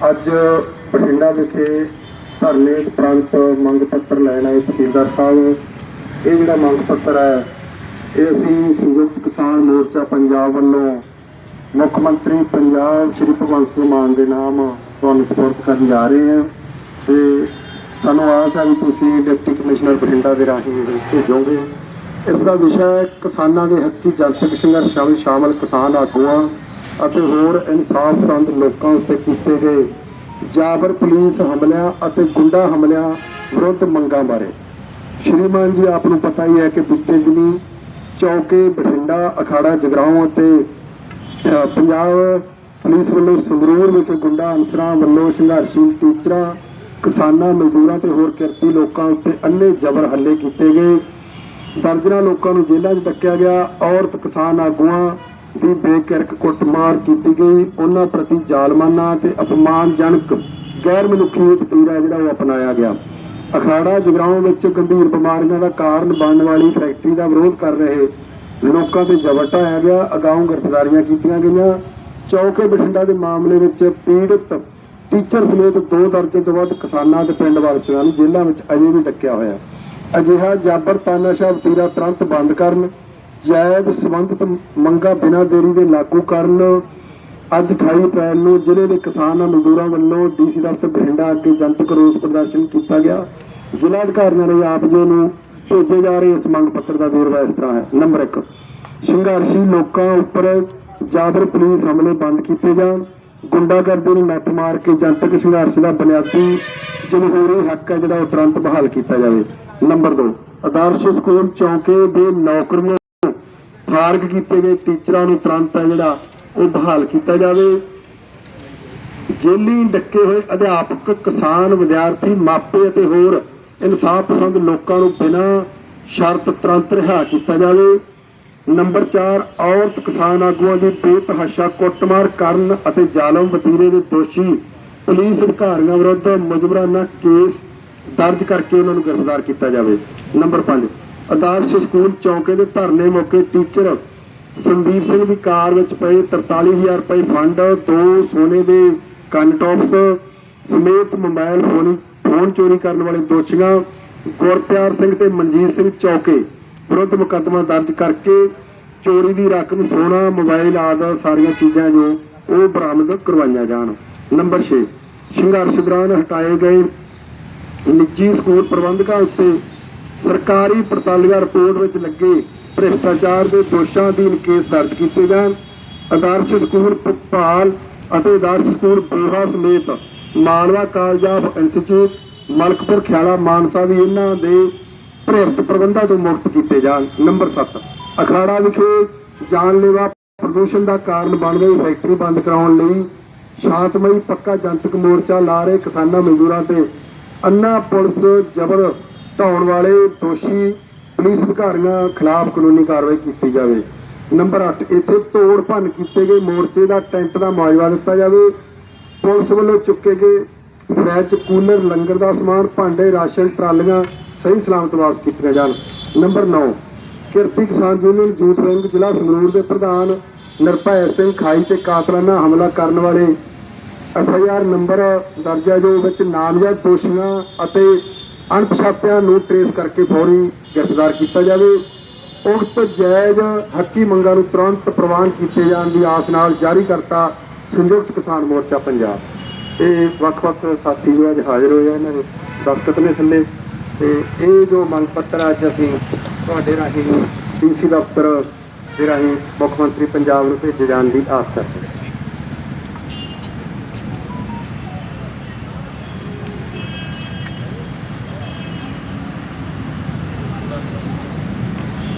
ਅੱਜ ਬਠਿੰਡਾ ਵਿਖੇ ਧਰਨੇ ਉਪਰੰਤ ਮੰਗ ਪੱਤਰ ਲੈਣ ਆਏ ਤਹਿਸੀਲਦਾਰ ਸਾਹਿਬ। ਇਹ ਜਿਹੜਾ ਮੰਗ ਪੱਤਰ ਹੈ, ਇਹ ਅਸੀਂ ਸੰਯੁਕਤ ਕਿਸਾਨ ਮੋਰਚਾ ਪੰਜਾਬ ਵੱਲੋਂ ਮੁੱਖ ਮੰਤਰੀ ਪੰਜਾਬ ਸ਼੍ਰੀ ਭਗਵੰਤ ਸਿੰਘ ਮਾਨ ਦੇ ਨਾਮ ਤੁਹਾਨੂੰ ਸਪੋਰਟ ਕਰਨ ਜਾ ਰਹੇ ਹਾਂ ਤੇ ਸਾਨੂੰ ਆਸ ਹੈ ਵੀ ਤੁਸੀਂ ਡਿਪਟੀ ਕਮਿਸ਼ਨਰ ਬਠਿੰਡਾ ਦੇ ਰਾਹੀਂ ਭੇਜੋਗੇ। ਇਸ ਦਾ ਵਿਸ਼ਾ ਹੈ ਕਿਸਾਨਾਂ ਦੇ ਹੱਕੀ ਜਨਤਕ ਸੰਘਰਸ਼ਾਂ ਵਿੱਚ ਸ਼ਾਮਲ ਕਿਸਾਨ ਆਗੂਆਂ ਅਤੇ ਹੋਰ ਇਨਸਾਫ ਸੰਦ ਲੋਕਾਂ ਉੱਤੇ ਕੀਤੇ ਗਏ। ਜਾਬਰ ਪੁਲਿਸ ਹਮਲਿਆਂ ਅਤੇ ਗੁੰਡਾ ਹਮਲਿਆਂ ਵਿਰੁੱਧ ਮੰਗਾਂ ਬਾਰੇ। ਸ਼੍ਰੀਮਾਨ ਜੀ, ਆਪ ਨੂੰ ਪਤਾ ਹੀ ਹੈ ਕਿ ਬੀਤੇ ਦਿਨੀ ਚੌਕੇ, ਬਠਿੰਡਾ, ਅਖਾੜਾ, ਜਗਰਾਉਂ ਅਤੇ ਪੰਜਾਬ ਪੁਲਿਸ ਵੱਲੋਂ ਸੰਗਰੂਰ ਵਿਖੇ ਗੁੰਡਾ ਅਨਸਰਾਂ ਵੱਲੋਂ ਸੰਘਰਸ਼ੀਲ ਟੀਚਰਾਂ, ਕਿਸਾਨਾਂ, ਮਜ਼ਦੂਰਾਂ ਤੇ ਹੋਰ ਕਿਰਤੀ ਲੋਕਾਂ ਉੱਤੇ ਅੰਨੇ ਜ਼ਬਰ ਹੱਲੇ ਕੀਤੇ ਗਏ। ਦਰਜਨਾਂ ਲੋਕਾਂ ਨੂੰ ਜੇਲ੍ਹਾਂ 'ਚ ਡੱਕਿਆ ਗਿਆ। ਔਰਤ, ਕਿਸਾਨ ਆਗੂਆਂ ਦੀ ਬੇਕਿਰਕ ਕੁੱਟਮਾਰ ਕੀਤੀ ਗਈ। ਉਹਨਾਂ ਪ੍ਰਤੀ ਜ਼ਾਲਮਾਨਾ ਤੇ ਅਪਮਾਨਜਨਕ ਗੈਰ ਮਨੁੱਖੀ ਤੀਰਾ ਜਿਹੜਾ ਉਹ ਅਪਣਾਇਆ ਗਿਆ। ਅਖਾੜਾ ਜਗਰਾਉਂ ਵਿੱਚ ਗੰਭੀਰ ਬਿਮਾਰੀਆਂ ਦਾ ਕਾਰਨ ਬਣਨ ਵਾਲੀ ਫੈਕਟਰੀ ਦਾ ਵਿਰੋਧ ਕਰ ਰਹੇ ਲੋਕਾਂ ਤੇ ਜ਼ਬਰ ਢਾਇਆ ਗਿਆ। ਅਗਾਊਂ ਗ੍ਰਿਫਤਾਰੀਆਂ ਕੀਤੀਆਂ ਗਈਆਂ। ਚੌਕੇ ਬਠਿੰਡਾ ਦੇ ਮਾਮਲੇ ਵਿੱਚ ਪੀੜਤ ਟੀਚਰ ਸਮੇਤ ਦੋ ਦਰਜਨ ਤੋਂ ਵੱਧ ਕਿਸਾਨਾਂ ਤੇ ਪਿੰਡ ਵਾਸੀਆਂ ਨੂੰ ਜੇਲ੍ਹਾਂ ਵਿੱਚ ਅਜੇ ਵੀ ਡੱਕਿਆ ਹੋਇਆ। ਅਜਿਹਾ ਜਾਬਰ ਤਾਨਾਸ਼ਾਹ ਵਤੀਰਾ ਤੁਰੰਤ ਬੰਦ ਕਰਨ ਜਾਇਜ਼ ਸੰਬੰਧਿਤ ਮੰਗਾਂ ਬਿਨਾਂ ਦੇਰੀ ਦੇ ਲਾਗੂ ਕਰਨ। ਅੱਜ 28 ਅਪ੍ਰੈਲ ਨੂੰ ਜ਼ਿਲ੍ਹੇ ਦੇ ਕਿਸਾਨਾਂ ਮਜ਼ਦੂਰਾਂ ਵੱਲੋਂ ਡੀਸੀ ਦਫ਼ਤਰ ਬਠਿੰਡਾ ਅੱਗੇ ਜਨਤਕ ਰੋਸ ਪ੍ਰਦਰਸ਼ਨ ਕੀਤਾ ਗਿਆ। ਜ਼ਿਲ੍ਹਾ ਅਧਿਕਾਰੀਆਂ ਨੇ ਆਪ ਜੀ ਨੂੰ ਭੇਜੇ ਜਾ ਰਹੇ ਇਸ ਮੰਗ ਪੱਤਰ ਦਾ ਵੇਰਵਾ ਇਸ ਤਰ੍ਹਾਂ ਹੈ। ਨੰਬਰ 1 ਸੰਘਰਸ਼ੀ ਲੋਕਾਂ ਉੱਪਰ ਜਾਬਰ ਪੁਲਿਸ ਹਮਲੇ ਬੰਦ ਕੀਤੇ ਜਾਣ। ਗੁੰਡਾਗਰਦੀ ਨੂੰ ਨੱਥ ਮਾਰ ਕੇ ਜਨਤਕ ਸੰਘਰਸ਼ ਦਾ ਬੁਨਿਆਦੀ ਜਮਹੂਰੀ ਹੱਕ ਹੈ ਜਿਹੜਾ ਉਹ ਤੁਰੰਤ ਬਹਾਲ ਕੀਤਾ ਜਾਵੇ। ਨੰਬਰ 2 ਆਦਰਸ਼ ਸਕੂਲ ਚੌਂਕੇ ਦੇ ਨੌਕਰੀਆਂ ਫਾਰਗ ਕੀਤੇ ਗਏ, ਟੀਚਰਾਂ ਨੂੰ ਤੁਰੰਤ ਹੈ ਜਿਹੜਾ ਉਹ ਬਹਾਲ ਕੀਤਾ ਜਾਵੇ। ਜੇਲੀ ਡੱਕੇ ਹੋਏ ਅਧਿਆਪਕ, ਕਿਸਾਨ, ਵਿਦਿਆਰਥੀ, ਮਾਪੇ ਅਤੇ ਹੋਰ ਇਨਸਾਫ ਪਸੰਦ ਲੋਕਾਂ ਨੂੰ ਬਿਨਾਂ ਸ਼ਰਤ ਤੁਰੰਤ ਰਿਹਾ ਕੀਤਾ ਜਾਵੇ। ਨੰਬਰ 4 ਔਰਤ ਕਿਸਾਨ ਆਗੂਆਂ ਦੀ ਬੇਤਹਾਸ਼ਾ, ਕੁੱਟਮਾਰ ਕਰਨ ਅਤੇ ਜ਼ਾਲਮ ਵਤੀਰੇ ਦੇ ਦੋਸ਼ੀ ਪੁਲਿਸ ਅਧਿਕਾਰੀਆਂ ਵਿਰੁੱਧ ਮੁਜਬਰਾਨਾ ਕੇਸ ਦਰਜ ਕਰਕੇ ਉਹਨਾਂ ਨੂੰ ਗ੍ਰਿਫਤਾਰ ਕੀਤਾ ਜਾਵੇ। ਨੰਬਰ 5 ਆਦਰਸ਼ ਸਕੂਲ ਚੌਕੇ ਦੇ ਧਰਨੇ ਮੌਕੇ ਟੀਚਰ ਸੰਦੀਪ ਸਿੰਘ ਦੀ ਕਾਰ ਵਿੱਚ ਪਏ 43000 ਰੁਪਏ ਫੰਡ, ਦੋ ਸੋਨੇ ਦੇ ਕੰਨ ਟੌਪਸ ਸਮੇਤ ਮੋਬਾਈਲ ਫੋਨ ਫੋਨ ਚੋਰੀ ਕਰਨ ਵਾਲੇ ਦੋਸ਼ੀਆਂ, ਗੁਰਪਿਆਰ ਸਿੰਘ ਤੇ ਮਨਜੀਤ ਸਿੰਘ ਚੌਕੇ ਵਿਰੁੱਧ ਮੁਕੱਦਮਾ ਦਰਜ ਕਰਕੇ ਚੋਰੀ ਦੀ ਰਕਮ, ਸੋਨਾ, ਮੋਬਾਈਲ ਆਦਿ ਸਾਰੀਆਂ ਚੀਜ਼ਾਂ ਜੋ ਉਹ ਬਰਾਮਦ ਕਰਵਾਈਆਂ ਜਾਣ। ਨੰਬਰ 6 ਸੰਘਰਸ਼ ਦੌਰਾਨ ਹਟਾਏ ਗਏ ਨਿੱਜੀ ਸਕੂਲ ਪ੍ਰਬੰਧਕਾਂ ਉੱਤੇ ਸਰਕਾਰੀ ਪੜਤਾਲੀਆ ਰਿਪੋਰਟ ਵਿੱਚ ਲੱਗੇ ਭ੍ਰਿਸ਼ਟਾਚਾਰ ਦੇ ਦੋਸ਼ਾਂ ਅਧੀਨ ਕੇਸ ਦਰਜ ਕੀਤੇ ਜਾਣ। ਆਦਰਸ਼ ਸਕੂਲ ਭੋਪਾਲ ਅਤੇ ਆਦਰਸ਼ ਸਕੂਲ ਬੋਹਾ ਸਮੇਤ Malwa college of institute, Malakpur, Khiala, Mansa ਵੀ ਇਹਨਾਂ ਦੇ ਭ੍ਰਿਸ਼ਟ ਪ੍ਰਬੰਧਾਂ ਤੋਂ ਮੁਕਤ ਕੀਤੇ ਜਾਣ। ਨੰਬਰ 7 ਅਖਾੜਾ ਵਿਖੇ ਜਾਨਲੇਵਾ ਪ੍ਰਦੂਸ਼ਣ ਦਾ ਕਾਰਨ ਬਣ ਰਹੀ ਫੈਕਟਰੀ ਬੰਦ ਕਰਾਉਣ ਲਈ ਸ਼ਾਂਤਮਈ ਪੱਕਾ ਜਨਤਕ ਮੋਰਚਾ ਲਾ ਰਹੇ ਕਿਸਾਨਾਂ ਮਜ਼ਦੂਰਾਂ ਤੇ। ਅੰਨਾ ਪੁਲਿਸ ਜ਼ਬਰ ਢਾਉਣ ਵਾਲੇ ਦੋਸ਼ੀ ਪੁਲਿਸ ਅਧਿਕਾਰੀਆਂ ਖਿਲਾਫ ਕਾਨੂੰਨੀ ਕਾਰਵਾਈ ਕੀਤੀ ਜਾਵੇ। ਨੰਬਰ 8 ਇੱਥੇ ਤੋੜ ਭੰਨ ਕੀਤੇ ਗਏ ਮੋਰਚੇ ਦਾ ਟੈਂਟ ਦਾ ਮੁਆਵਜ਼ਾ ਦਿੱਤਾ ਜਾਵੇ। ਪੁਲਿਸ ਵੱਲੋਂ ਚੁੱਕੇ ਗਏ ਫਰਿੱਜ ਕੂਲਰ, ਲੰਗਰ ਦਾ ਸਮਾਨ, ਭਾਂਡੇ, ਰਾਸ਼ਨ, ਟਰਾਲੀਆਂ ਸਹੀ ਸਲਾਮਤ ਵਾਪਸ ਕੀਤੀਆਂ ਜਾਣ। Number 9 Kirti Kisan union youth wing ਜ਼ਿਲ੍ਹਾ ਸੰਗਰੂਰ ਦੇ ਪ੍ਰਧਾਨ ਨਿਰਭੈ ਸਿੰਘ ਖਾਈ ਤੇ ਕਾਤਲਾਨਾ ਹਮਲਾ ਕਰਨ ਵਾਲੇ ਐਫ ਆਈ ਆਰ ਨੰਬਰ ਦਰਜ ਹੈ, ਜੋ ਵਿੱਚ ਨਾਮਜ਼ਦ ਦੋਸ਼ੀਆਂ ਅਤੇ ਅਣਪਛਾਤਿਆਂ ਨੂੰ ਟਰੇਸ ਕਰਕੇ ਫੌਰੀ ਗ੍ਰਿਫਤਾਰ ਕੀਤਾ ਜਾਵੇ। ਉਕਤ ਜਾਇਜ਼ ਹੱਕੀ ਮੰਗਾਂ ਨੂੰ ਤੁਰੰਤ ਪ੍ਰਵਾਨ ਕੀਤੇ ਜਾਣ ਦੀ ਆਸ ਨਾਲ ਜਾਰੀ ਕਰਤਾ ਸੰਯੁਕਤ ਕਿਸਾਨ ਮੋਰਚਾ ਪੰਜਾਬ। ਇਹ ਵੱਖ-ਵੱਖ ਸਾਥੀ ਜੋ ਅੱਜ ਹਾਜ਼ਰ ਹੋਏ ਆ, ਇਹਨਾਂ ਦੇ ਦਸਤਖਤ ਨੇ ਥੱਲੇ। ਤੇ ਇਹ ਜੋ ਮੰਗ ਪੱਤਰ ਅੱਜ ਅਸੀਂ ਤੁਹਾਡੇ ਰਾਹੀਂ ਡੀਸੀ ਦਫ਼ਤਰ ਦੇ ਰਾਹੀਂ ਮੁੱਖ ਮੰਤਰੀ ਪੰਜਾਬ ਨੂੰ ਭੇਜੇ ਜਾਣ ਦੀ ਆਸ ਕਰਦੇ ਹਾਂ।